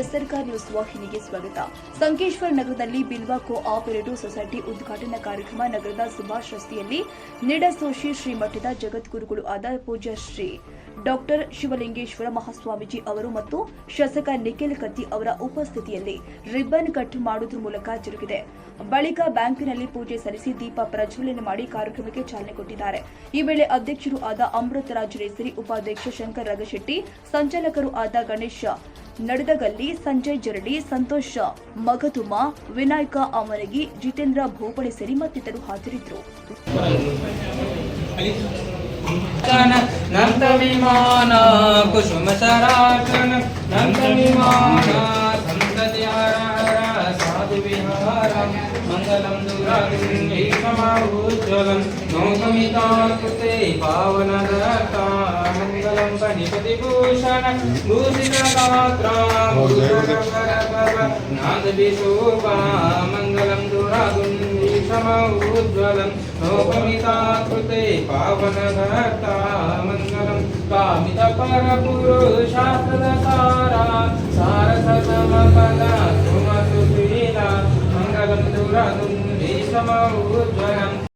ಎಸ್ಆರ್ಕಾರ್ news ವಾಹಿನಿಗೆ ಸ್ವಾಗತ. ಸಂಕೇಶ್ವರ ನಗರದಲ್ಲಿ ಬಿಲ್ವಾ ಕೋ ಆಪರೇಟಿವ್ ಸೊಸೈಟಿ ಉದ್ಘಾಟನಾ ಕಾರ್ಯಕ್ರಮ ನಗರದ ಸುಭಾಷ್ ರಸ್ತೆಯಲ್ಲಿ ನಿಡಸೋಶಿ ಶ್ರೀ ಮಠದ ಜಗದ್ಗುರುಗಳು ಆದ ಪೂಜ್ಯ ಶ್ರೀ ಡಾಕ್ಟರ್ ಶಿವಲಿಂಗೇಶ್ವರ ಮಹಾಸ್ವಾಮೀಜಿ ಅವರು ಮತ್ತು ಶಾಸಕ ನಿಖಿಲ್ ಕತ್ತಿ ಅವರ ಉಪಸ್ಥಿತಿಯಲ್ಲಿ ರಿಬ್ಬನ್ ಕಟ್ ಮಾಡುವುದರ ಮೂಲಕ ಜರುಗಿದೆ. ಬಳಿಕ ಬ್ಯಾಂಕಿನಲ್ಲಿ ಪೂಜೆ ಸಲ್ಲಿಸಿ ದೀಪ ಪ್ರಜ್ವಲನೆ ಮಾಡಿ ಕಾರ್ಯಕ್ರಮಕ್ಕೆ ಚಾಲನೆ ಕೊಟ್ಟಿದ್ದಾರೆ. ಈ ವೇಳೆ ಅಧ್ಯಕ್ಷರು ಆದ ಅಮೃತರಾಜ್ ರೇಸರಿ, ಉಪಾಧ್ಯಕ್ಷ ಶಂಕರ್ ರಗಶೆಟ್ಟಿ ಸಂಚಾಲಕರು ಆದ ಗಣೇಶ ನಡದಗಲ್ಲಿ ಸಂಜಯ್ ಜರಡಿ ಸಂತೋಷ ಮಗದುಮ ವಿನಾಯಕ ಅಮರಗಿ ಜಿತೇಂದ್ರ ಭೋಪಳೆ ಸೇರಿ ಮತ್ತಿತರರು ಹಾಜರಿದ್ದರು. ಮಂಗಲಂ అలంక నిపతి భూషణ భూషిత నాదవిశోభా మంగళం దురాగుణీషమౌజ్వలం నోపమితాకృతే పావనధర్తా మంగళం కామిత పరపురుషాస్త్రసారా సారసమపద సుమసుశీల మంగళం దురాగుణీషమౌజ్వలం